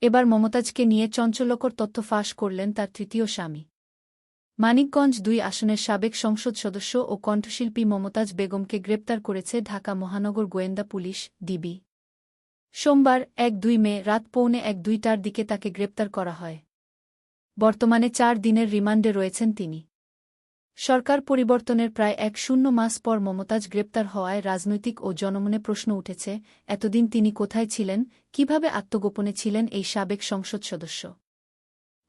এবার মমতাজকে নিয়ে চঞ্চলকর তথ্য ফাঁস করলেন তার তৃতীয় স্বামী। মানিকগঞ্জ দুই আসনের সাবেক সংসদ সদস্য ও কণ্ঠশিল্পী মমতাজ বেগমকে গ্রেপ্তার করেছে ঢাকা মহানগর গোয়েন্দা পুলিশ, ডিবি। সোমবার এক দুই মে রাত পৌনে এক দুইটার দিকে তাকে গ্রেপ্তার করা হয়। বর্তমানে চার দিনের রিমান্ডে রয়েছেন তিনি। সরকার পরিবর্তনের প্রায় এক শূন্য মাস পর মমতাজ গ্রেপ্তার হওয়ায় রাজনৈতিক ও জনমনে প্রশ্ন উঠেছে, এতদিন তিনি কোথায় ছিলেন, কীভাবে আত্মগোপনে ছিলেন এই সাবেক সংসদ সদস্য।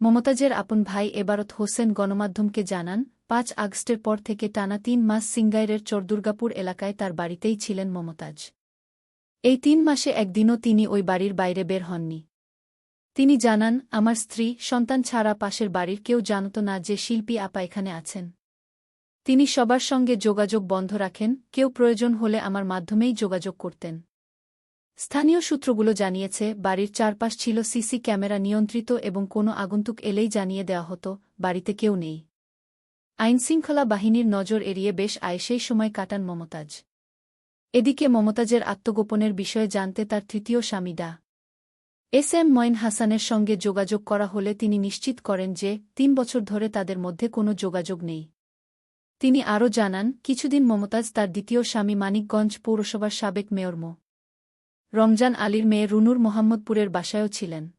মমতাজের আপন ভাই এবারত হোসেন গণমাধ্যমকে জানান, পাঁচ আগস্টের পর থেকে টানা তিন মাস সিঙ্গাইরের চরদুর্গাপুর এলাকায় তার বাড়িতেই ছিলেন মমতাজ। এই তিন মাসে একদিনও তিনি ওই বাড়ির বাইরে বের হননি। তিনি জানান, আমার স্ত্রী, সন্তান ছাড়া পাশের বাড়ির কেউ জানত না যে শিল্পী আপা এখানে আছেন। তিনি সবার সঙ্গে যোগাযোগ বন্ধ রাখেন, কেউ প্রয়োজন হলে আমার মাধ্যমেই যোগাযোগ করতেন। স্থানীয় সূত্রগুলো জানিয়েছে, বাড়ির চারপাশ ছিল সিসি ক্যামেরা নিয়ন্ত্রিত এবং কোনো আগন্তুক এলেই জানিয়ে দেওয়া হতো, বাড়িতে কেউ নেই। আইনশৃঙ্খলা বাহিনীর নজর এড়িয়ে বেশ আয়েসেই সময় কাটান মমতাজ। এদিকে মমতাজের আত্মগোপনের বিষয়ে জানতে তার তৃতীয় স্বামী ডা। এস এম মঈন হাসানের সঙ্গে যোগাযোগ করা হলে তিনি নিশ্চিত করেন যে, তিন বছর ধরে তাদের মধ্যে কোনো যোগাযোগ নেই। তিনি আরও জানান, কিছুদিন মমতাজ তার দ্বিতীয় স্বামী মানিকগঞ্জ পৌরসভার সাবেক মেয়র মো। রমজান আলীর মেয়ে রুনুর মোহাম্মদপুরের বাসায়ও ছিলেন।